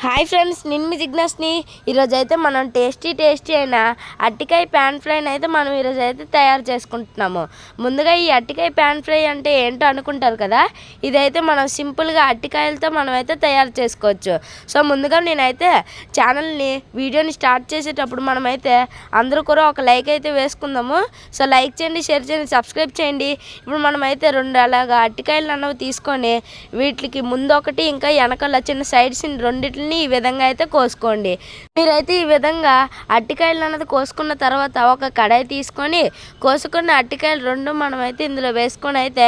Hi friends నేను మీ జిగ్నస్ని ఈరోజు అయితే మనం టేస్టీ టేస్టీ అయిన అట్టికాయ ప్యాన్ ఫ్రైని అయితే మనం ఈరోజు అయితే తయారు చేసుకుంటున్నాము. ముందుగా ఈ అట్టికాయ ప్యాన్ ఫ్రై అంటే ఏంటో అనుకుంటారు కదా? ఇదైతే మనం సింపుల్గా అట్టికాయలతో మనం అయితే తయారు చేసుకోవచ్చు. సో ముందుగా నేనైతే ఛానల్ని వీడియోని స్టార్ట్ చేసేటప్పుడు మనమైతే అందరూ కూడా ఒక లైక్ అయితే వేసుకుందాము. సో లైక్ చేయండి షేర్ చేయండి సబ్స్క్రైబ్ చేయండి. ఇప్పుడు మనమైతే రెండు అలాగా అట్టికాయలు అన్నవి తీసుకొని వీటికి ముందు ఒకటి ఇంకా వెనకాల చిన్న సైడ్స్ రెండింటిని ఈ విధంగా అయితే కోసుకోండి. మీరైతే ఈ విధంగా అట్టికాయలు అన్నది కోసుకున్న తర్వాత ఒక కడాయి తీసుకొని కోసుకున్న అట్టికాయలు రెండు మనమైతే ఇందులో వేసుకొని అయితే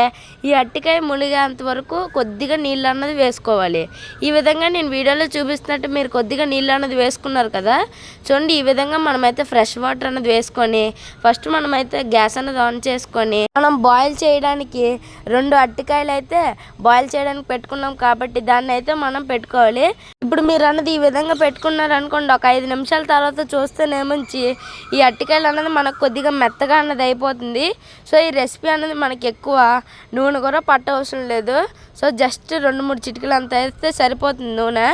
ఈ అట్టికాయ మునిగేంత వరకు కొద్దిగా నీళ్ళు అన్నది వేసుకోవాలి. ఈ విధంగా నేను వీడియోలో చూపిస్తున్నట్టు మీరు కొద్దిగా నీళ్ళు అన్నది వేసుకున్నారు కదా? చూడండి ఈ విధంగా మనమైతే ఫ్రెష్ వాటర్ అన్నది వేసుకొని ఫస్ట్ మనమైతే గ్యాస్ అన్నది ఆన్ చేసుకొని మనం బాయిల్ చేయడానికి రెండు అట్టికాయలు అయితే బాయిల్ చేయడానికి పెట్టుకున్నాం కాబట్టి దాన్ని అయితే మనం పెట్టుకోవాలి. ఇప్పుడు మీరు అన్నది ఈ విధంగా పెట్టుకున్నారు అనుకోండి ఒక ఐదు నిమిషాల తర్వాత చూస్తేనేమంచి ఈ అట్టికాయలు అన్నది మనకు కొద్దిగా మెత్తగా అన్నది అయిపోతుంది. సో ఈ రెసిపీ అన్నది మనకి ఎక్కువ నూనె కూడా పట్ట అవసరం లేదు. సో జస్ట్ రెండు మూడు చిటికలు అంత వేస్తే సరిపోతుంది నూనె.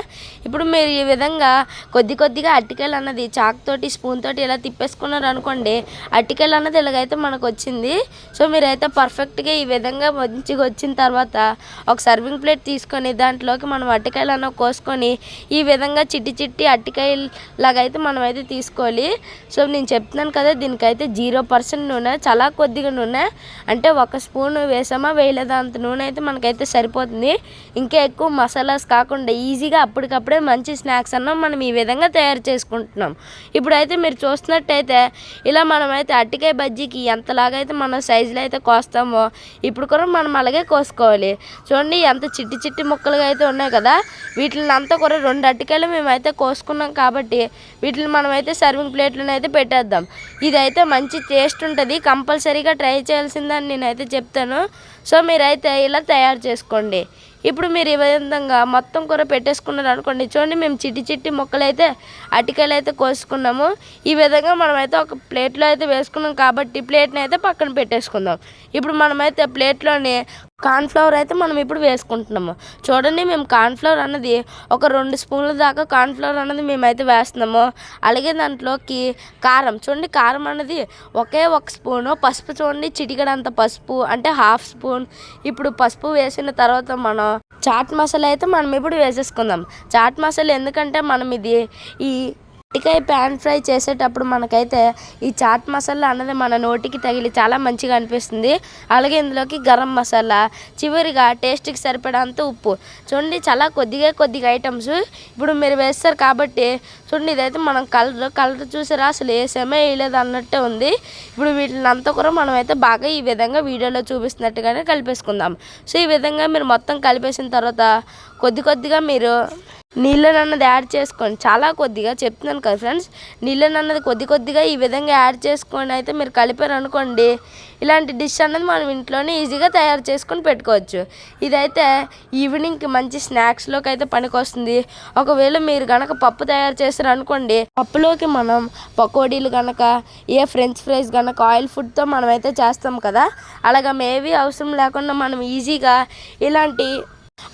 ఇప్పుడు మీరు ఈ విధంగా కొద్ది కొద్దిగా అట్టికాయలు అన్నది చాక్ తోటి స్పూన్ తోటి ఇలా తిప్పేసుకున్నారు అనుకోండి అట్టికాయలు అన్నది ఇలాగైతే మనకు వచ్చింది. సో మీరైతే పర్ఫెక్ట్గా ఈ విధంగా మంచిగా వచ్చిన తర్వాత ఒక సర్వింగ్ ప్లేట్ తీసుకొని దాంట్లోకి మనం అట్టికాయలు అన్న కోసుకొని ఈ విధంగా చిట్టి చిట్టి అట్టికాయలు లాగైతే మనం అయితే తీసుకోవాలి. సో నేను చెప్తున్నాను కదా దీనికైతే జీరో పర్సెంట్ నూనె చాలా కొద్దిగా నూనె అంటే ఒక స్పూన్ వేసామా వేయలేదా అంత నూనె అయితే మనకైతే సరిపోతుంది. ఇంకా ఎక్కువ మసాలాస్ కాకుండా ఈజీగా అప్పటికప్పుడే మంచి స్నాక్స్ అన్న మనం ఈ విధంగా తయారు చేసుకుంటున్నాం. ఇప్పుడైతే మీరు చూస్తున్నట్టయితే ఇలా మనమైతే అట్టికాయ బజ్జీకి ఎంతలాగా అయితే మనం సైజులో అయితే కోస్తామో ఇప్పుడు కూడా మనం అలాగే కోసుకోవాలి. చూడండి ఎంత చిట్టి చిట్టి ముక్కలుగా అయితే ఉన్నాయి కదా వీటిని అంతా కూడా రెండు అట్టికాయలు మేమైతే కోసుకున్నాం కాబట్టి వీటిని మనమైతే సర్వింగ్ ప్లేట్లను అయితే పెట్టేద్దాం. ఇదైతే మంచి టేస్ట్ ఉంటుంది. కంపల్సరీగా ట్రై చేయాల్సిందని నేనైతే చెప్తాను. సో మీరైతే ఇలా తయారు చేసుకోండి. ఇప్పుడు మీరు ఈ విధంగా మొత్తం కూర పెట్టేసుకున్నారు అనుకోండి చూడండి మేము చిట్టి చిట్టి ముక్కలు అయితే అటికలు అయితే కోసుకున్నాము. ఈ విధంగా మనమైతే ఒక ప్లేట్లో అయితే వేసుకున్నాం కాబట్టి ప్లేట్ని అయితే పక్కన పెట్టేసుకుందాం. ఇప్పుడు మనమైతే ప్లేట్లోని కార్న్ఫ్లవర్ అయితే మనం ఇప్పుడు వేసుకుంటున్నాము. చూడండి మేము కార్న్ఫ్లవర్ అన్నది ఒక రెండు స్పూన్ల దాకా కార్న్ఫ్లవర్ అన్నది మేమైతే వేస్తున్నాము. అలాగే దాంట్లోకి కారం. చూడండి కారం అన్నది ఒకే ఒక స్పూను. పసుపు చూడండి చిటికడంత పసుపు అంటే హాఫ్ స్పూన్. ఇప్పుడు పసుపు వేసిన తర్వాత మనం చాట్ మసాలా అయితే మనం ఇప్పుడు వేసేసుకుందాం. చాట్ మసాలా ఎందుకంటే మనం ఇది ఈ అరటికాయ ప్యాన్ ఫ్రై చేసేటప్పుడు మనకైతే ఈ చాట్ మసాలా అన్నది మన నోటికి తగిలి చాలా మంచిగా అనిపిస్తుంది. అలాగే ఇందులోకి గరం మసాలా చివరిగా టేస్ట్కి సరిపడంత ఉప్పు. చూడండి చాలా కొద్దిగా కొద్దిగా ఐటమ్స్ ఇప్పుడు మీరు వేస్తారు కాబట్టి చూడండి ఇదైతే మనం కలర్ కలర్ చూసారా అసలు వేసామే వేయలేదు అన్నట్టే ఉంది. ఇప్పుడు వీటిని అంతా కూడా మనం అయితే బాగా ఈ విధంగా వీడియోలో చూపిస్తున్నట్టుగానే కలిపేసుకుందాం. సో ఈ విధంగా మీరు మొత్తం కలిపేసిన తర్వాత కొద్ది కొద్దిగా మీరు నీళ్ళని అన్నది యాడ్ చేసుకోండి. చాలా కొద్దిగా చెప్తున్నాను కదా ఫ్రెండ్స్. నీళ్ళని అన్నది కొద్ది కొద్దిగా ఈ విధంగా యాడ్ చేసుకొని అయితే మీరు కలిపారు అనుకోండి. ఇలాంటి డిష్ అన్నది మనం ఇంట్లోనే ఈజీగా తయారు చేసుకొని పెట్టుకోవచ్చు. ఇదైతే ఈవినింగ్కి మంచి స్నాక్స్లోకి అయితే పనికొస్తుంది. ఒకవేళ మీరు కనుక పప్పు తయారు చేస్తారు అనుకోండి పప్పులోకి మనం పకోడీలు కనుక ఏ ఫ్రెంచ్ ఫ్రైస్ కనుక ఆయిల్ ఫుడ్తో మనం అయితే చేస్తాం కదా. అలాగా మేబీ అవసరం లేకుండా మనం ఈజీగా ఇలాంటి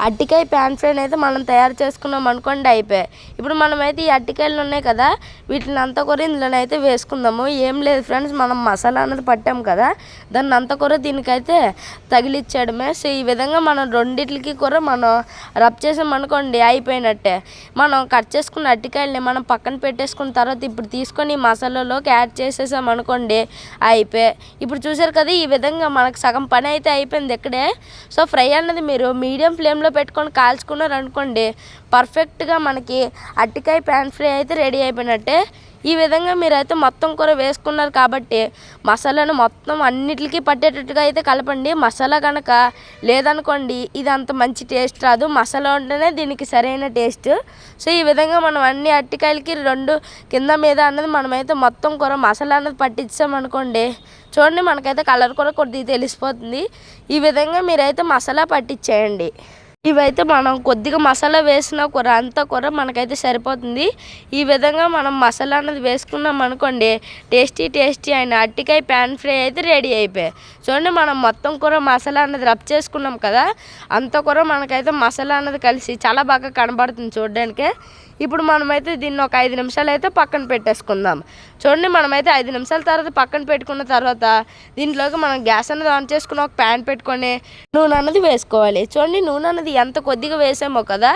అట్టికాయ ప్యాన్ ఫ్రైన్ అయితే మనం తయారు చేసుకున్నాం అనుకోండి అయిపోయాయి. ఇప్పుడు మనమైతే ఈ అట్టికాయలు ఉన్నాయి కదా వీటిని అంతా కూర ఇందులోనైతే వేసుకుందాము. ఏం లేదు ఫ్రెండ్స్ మనం మసాలా అన్నది పట్టాం కదా దాన్ని అంతా కూర దీనికైతే తగిలిచ్చేయడమే. సో ఈ విధంగా మనం రెండిట్లకి కూడా మనం రబ్ చేసాం అనుకోండి అయిపోయినట్టే. మనం కట్ చేసుకున్న అట్టికాయలని మనం పక్కన పెట్టేసుకున్న తర్వాత ఇప్పుడు తీసుకొని మసాలాలోకి యాడ్ చేసేసాం అనుకోండి అయిపోయాయి ఇప్పుడు చూసారు కదా ఈ విధంగా మనకు సగం పని అయితే అయిపోయింది ఇక్కడే. సో ఫ్రై అన్నది మీరు మీడియం ఫ్లేమ్లో పెట్టుకొని కాల్చుకున్నారు అనుకోండి పర్ఫెక్ట్గా మనకి అట్టికాయ ప్యాన్ ఫ్రై అయితే రెడీ అయిపోయినట్టే. ఈ విధంగా మీరైతే మొత్తం కూర వేసుకున్నారు కాబట్టి మసాలాను మొత్తం అన్నిటికీ పట్టేటట్టుగా అయితే కలపండి. మసాలా కనుక లేదనుకోండి ఇది అంత మంచి టేస్ట్ రాదు. మసాలా ఉంటేనే దీనికి సరైన టేస్ట్ సో ఈ విధంగా మనం అన్ని అట్టికాయలకి రెండు కింద మీద అన్నది మనమైతే మొత్తం కూర మసాలా అన్నది పట్టించామనుకోండి చూడండి మనకైతే కలర్ కూడా కొద్దిగా తెలిసిపోతుంది. ఈ విధంగా మీరైతే మసాలా పట్టించేయండి. ఇవైతే మనం కొద్దిగా మసాలా వేసిన కూర అంతా కూర మనకైతే సరిపోతుంది. ఈ విధంగా మనం మసాలా అన్నది వేసుకున్నాం అనుకోండి టేస్టీ టేస్టీ అయిన అట్టికాయ ప్యాన్ ఫ్రై అయితే రెడీ అయిపోయాయి చూడండి మనం మొత్తం కూర మసాలా అన్నది రబ్ చేసుకున్నాం కదా అంత కూర మనకైతే మసాలా అన్నది కలిసి చాలా బాగా కనబడుతుంది చూడడానికి. ఇప్పుడు మనమైతే దీన్ని ఒక ఐదు నిమిషాలు అయితే పక్కన పెట్టేసుకుందాం. చూడండి మనమైతే ఐదు నిమిషాల తర్వాత పక్కన పెట్టుకున్న తర్వాత దీంట్లోకి మనం గ్యాస్ అనేది ఆన్ చేసుకుని ఒక ప్యాన్ పెట్టుకొని నూనె అన్నది వేసుకోవాలి. చూడండి నూనె అన్నది ఎంత కొద్దిగా వేసామో కదా?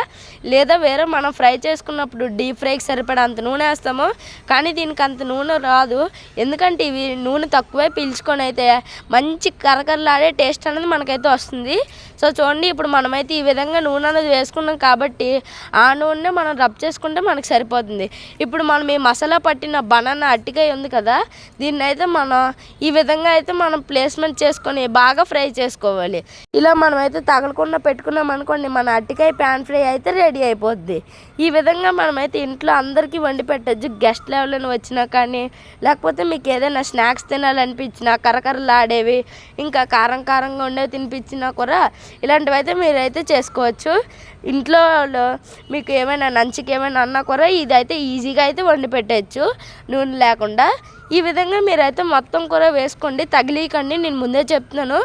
లేదా వేరే మనం ఫ్రై చేసుకున్నప్పుడు డీప్ ఫ్రైకి సరిపడా అంత నూనె వేస్తామో? కానీ దీనికి అంత నూనె రాదు. ఎందుకంటే ఇవి నూనె తక్కువే పీల్చుకొని అయితే మంచి కరకరలాడే టేస్ట్ అనేది మనకైతే వస్తుంది. సో చూడండి ఇప్పుడు మనమైతే ఈ విధంగా నూనె అనేది వేసుకున్నాం కాబట్టి ఆ నూనె మనం రబ్ చేసుకుంటే మనకు సరిపోతుంది. ఇప్పుడు మనం ఈ మసాలా పట్టిన బనానా అట్టికాయ ఉంది కదా దీన్ని అయితే మనం ఈ విధంగా అయితే మనం ప్లేస్మెంట్ చేసుకొని బాగా ఫ్రై చేసుకోవాలి. ఇలా మనమైతే తగలకుండా పెట్టుకున్నాం అనుకోండి మన అట్టికాయ ప్యాన్ ఫ్రై అయితే రెడీ అయిపోద్ది. ఈ విధంగా మనమైతే ఇంట్లో అందరికీ వండి పెట్టచ్చు గెస్ట్ లెవెల్ని వచ్చినా కానీ లేకపోతే మీకు ఏదైనా స్నాక్స్ తినాలనిపించినా కరకరలాడేవి ఇంకా కారం కారంగా ఉండేవి తినిపించినా కూడా ఇలాంటివి అయితే మీరైతే చేసుకోవచ్చు. ఇంట్లో మీకు ఏమైనా నంచుకి ఏమైనా అన్నా కూడా ఇదైతే ఈజీగా అయితే వండి పెట్టచ్చు. నూనె లేకుండా ఈ విధంగా మీరైతే మొత్తం కూర వేసుకోండి. తగిలీకండి నేను ముందే చెప్తున్నాను.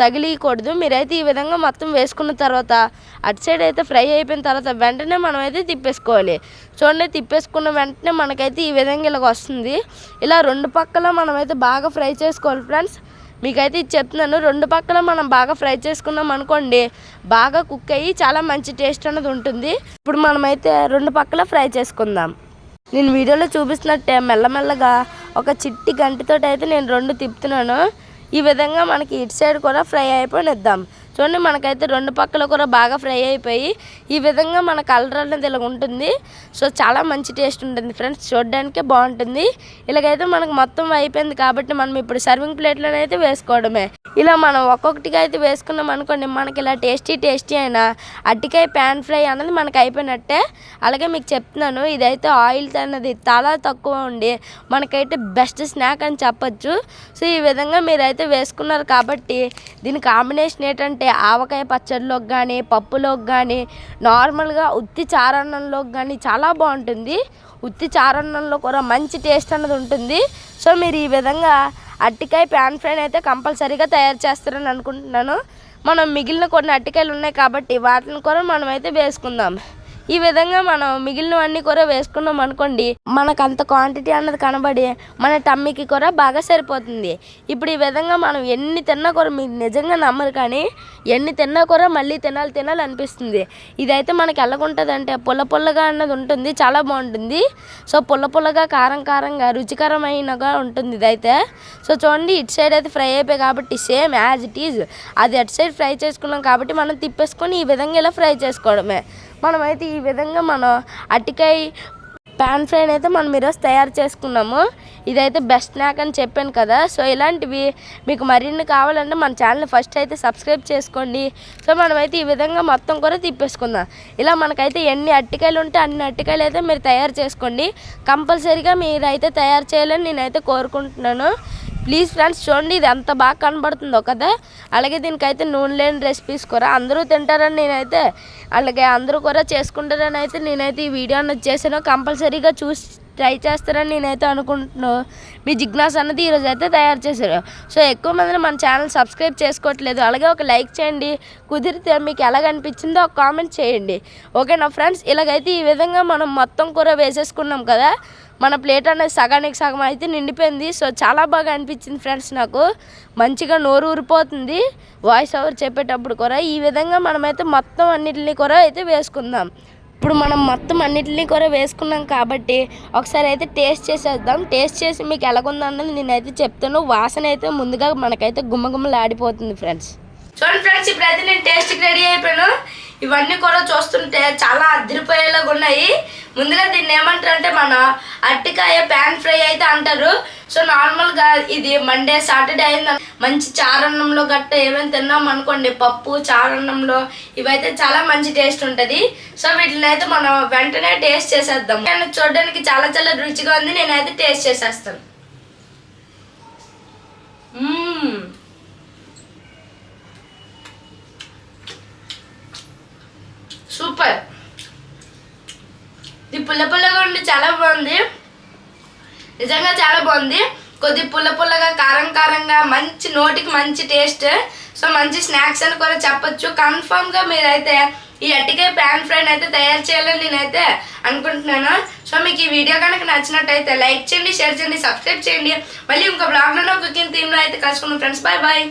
తగిలీయకూడదు. మీరైతే ఈ విధంగా మొత్తం వేసుకున్న తర్వాత అటు సైడ్ అయితే ఫ్రై అయిపోయిన తర్వాత వెంటనే మనం అయితే తిప్పేసుకోవాలి. చూడండి తిప్పేసుకున్న వెంటనే మనకైతే ఈ విధంగా ఇలాగ వస్తుంది. ఇలా రెండు పక్కల మనమైతే బాగా ఫ్రై చేసుకోవాలి ఫ్రెండ్స్. మీకైతే ఇది చెప్తున్నాను. రెండు పక్కల మనం బాగా ఫ్రై చేసుకున్నాం అనుకోండి బాగా కుక్ అయ్యి చాలా మంచి టేస్ట్ అనేది ఉంటుంది. ఇప్పుడు మనమైతే రెండు పక్కల ఫ్రై చేసుకుందాం. నేను వీడియోలో చూపిస్తున్నట్టే మెల్లమెల్లగా ఒక చిట్టి గంటితో అయితే నేను రెండు తిప్పుతున్నాను. ఈ విధంగా మనకి ఇటు సైడ్ కూడా ఫ్రై అయిపోయినిద్దాం. చూడండి మనకైతే రెండు పక్కల కూడా బాగా ఫ్రై అయిపోయి ఈ విధంగా మన కలర్ అనేది ఇలా ఉంటుంది. సో చాలా మంచి టేస్ట్ ఉంటుంది ఫ్రెండ్స్. చూడడానికే బాగుంటుంది. ఇలాగైతే మనకు మొత్తం అయిపోయింది కాబట్టి మనం ఇప్పుడు సర్వింగ్ ప్లేట్లోనే అయితే వేసుకోవడమే. ఇలా మనం ఒక్కొక్కటిగా అయితే వేసుకున్నాం అనుకోండి మనకి ఇలా టేస్టీ టేస్టీ అయిన అట్టికాయ ప్యాన్ ఫ్రై అనేది మనకి అయిపోయినట్టే. అలాగే మీకు చెప్తున్నాను ఇదైతే ఆయిల్ అనేది చాలా తక్కువ ఉండి మనకైతే బెస్ట్ స్నాక్ అని చెప్పొచ్చు. సో ఈ విధంగా మీరైతే వేసుకున్నారు కాబట్టి దీని కాంబినేషన్ ఏంటంటే అంటే ఆవకాయ పచ్చడిలోకి కానీ పప్పులోకి కానీ నార్మల్గా ఉత్తి చారన్నంలోకి కానీ చాలా బాగుంటుంది. ఉత్తి చారన్నంలో కూడా మంచి టేస్ట్ అన్నది ఉంటుంది. సో మీరు ఈ విధంగా అట్టికాయ ప్యాన్ ఫ్రైని అయితే కంపల్సరీగా తయారు చేస్తారని అనుకుంటున్నాను. మనం మిగిలిన కొన్ని అట్టికాయలు ఉన్నాయి కాబట్టి వాటిని కూడా మనమైతే వేసుకుందాం. ఈ విధంగా మనం మిగిలినవన్నీ కూడా వేసుకున్నాం అనుకోండి మనకు అంత క్వాంటిటీ అన్నది కనబడి మన టమ్మీకి కూడా బాగా సరిపోతుంది. ఇప్పుడు ఈ విధంగా మనం ఎన్ని తిన్నా కూడా మీరు నిజంగా నమ్మరు కానీ ఎన్ని తిన్నా కూడా మళ్ళీ తినాలి తినాలి అనిపిస్తుంది. ఇదైతే మనకి ఎలాగుంటుంది అంటే పుల్ల పుల్లగా అన్నది ఉంటుంది చాలా బాగుంటుంది. సో పుల్ల పుల్లగా కారం కారంగా రుచికరమైనగా ఉంటుంది ఇదైతే. సో చూడండి ఇటు సైడ్ అయితే ఫ్రై అయిపోయి కాబట్టి సేమ్ యాజ్ ఇట్ ఈజ్ అది అటు సైడ్ ఫ్రై చేసుకున్నాం కాబట్టి మనం తిప్పేసుకొని ఈ విధంగా ఇలా ఫ్రై చేసుకోవడమే. మనమైతే ఈ విధంగా మనం అటికాయ ప్యాన్ ఫ్రైని అయితే మనం ఈరోజు తయారు చేసుకున్నాము. ఇదైతే బెస్ట్ స్నాక్ అని చెప్పాను కదా. సో ఇలాంటివి మీకు మరిన్ని కావాలంటే మన ఛానల్ ఫస్ట్ అయితే సబ్స్క్రైబ్ చేసుకోండి. సో మనమైతే ఈ విధంగా మొత్తం కూడా తిప్పేసుకుందాం. ఇలా మనకైతే ఎన్ని అట్టికాయలు ఉంటే అన్ని అట్టికాయలు అయితే మీరు తయారు చేసుకోండి. కంపల్సరీగా మీరైతే తయారు చేయాలని నేనైతే కోరుకుంటున్నాను. ప్లీజ్ ఫ్రెండ్స్ చూడండి ఇది ఎంత బాగా కనబడుతుందో కదా? అలాగే దీనికైతే నూనె లేని రెసిపీస్ కూడా అందరూ తింటారని నేనైతే అలాగే అందరూ కూడా చేసుకుంటారని అయితే నేనైతే ఈ వీడియో అన్నది చేశాను. కంపల్సరీగా చూసి ట్రై చేస్తారని నేనైతే అనుకుంటున్నాను మీ జిజ్ఞాస అన్నది ఈరోజు అయితే తయారు చేశారు. సో ఎక్కువ మంది మన ఛానల్ సబ్స్క్రైబ్ చేసుకోవట్లేదు. అలాగే ఒక లైక్ చేయండి. కుదిరితే మీకు ఎలాగ అనిపించిందో ఒక కామెంట్ చేయండి. ఓకేనా ఫ్రెండ్స్ ఇలాగైతే ఈ విధంగా మనం మొత్తం కూర వేసేసుకున్నాం కదా? మన ప్లేట్ అనేది సగానికి సగం అయితే నిండిపోయింది. సో చాలా బాగా అనిపించింది ఫ్రెండ్స్ నాకు. మంచిగా నోరు ఊరిపోతుంది. వాయిస్ ఓవర్ చెప్పేటప్పుడు కూడా ఈ విధంగా మనమైతే మొత్తం అన్నిటిని కూడా అయితే వేసుకుందాం. ఇప్పుడు మనం మొత్తం అన్నిటిని కూడా వేసుకున్నాం కాబట్టి ఒకసారి అయితే టేస్ట్ చేసేద్దాం. టేస్ట్ చేసి మీకు ఎలాగుందన్నది నేనైతే చెప్తాను. వాసన అయితే ముందుగా మనకైతే గుమ్మగుమ్మలాడిపోతుంది ఫ్రెండ్స్. చూడండి ఫ్రెండ్స్ ఇప్పుడైతే నేను టేస్ట్కి రెడీ అయిపోయాను. ఇవన్నీ కూడా చూస్తుంటే చాలా అదిరిపోయేలాగా ఉన్నాయి ముందుగా దీన్ని ఏమంటారు అంటే మన అట్టికాయ ప్యాన్ ఫ్రై అయితే అంటారు. సో నార్మల్గా ఇది మండే సాటర్డే అయింది మంచి చారన్నంలో గట్ట ఏమైనా తిన్నాం అనుకోండి పప్పు చారన్నంలో ఇవైతే చాలా మంచి టేస్ట్ ఉంటుంది. సో వీటిని అయితే మనం వెంటనే టేస్ట్ చేసేద్దాం. కానీ చూడడానికి చాలా చాలా రుచిగా ఉంది నేనైతే టేస్ట్ చేసేస్తాను మ్మ్. సూపర్ ఇది పుల్ల పుల్లగా ఉండి చాలా బాగుంది. నిజంగా చాలా బాగుంది. కొద్ది పుల్ల పుల్లగా కారం కారంగా మంచి నోటికి మంచి టేస్ట్ సో మంచి స్నాక్స్ అని కూడా చెప్పొచ్చు. కన్ఫామ్గా మీరైతే ఈ అట్టికాయ ప్యాన్ ఫ్రైడ్ అయితే తయారు చేయాలని నేనైతే అనుకుంటున్నాను. సో మీకు ఈ వీడియో కనుక నచ్చినట్టయితే లైక్ చేయండి షేర్ చేయండి సబ్స్క్రైబ్ చేయండి. మళ్ళీ ఇంకో బ్లాగ్లో కుకింగ్ థీమ్లో అయితే కలుసుకున్నాం ఫ్రెండ్స్ బాయ్ బాయ్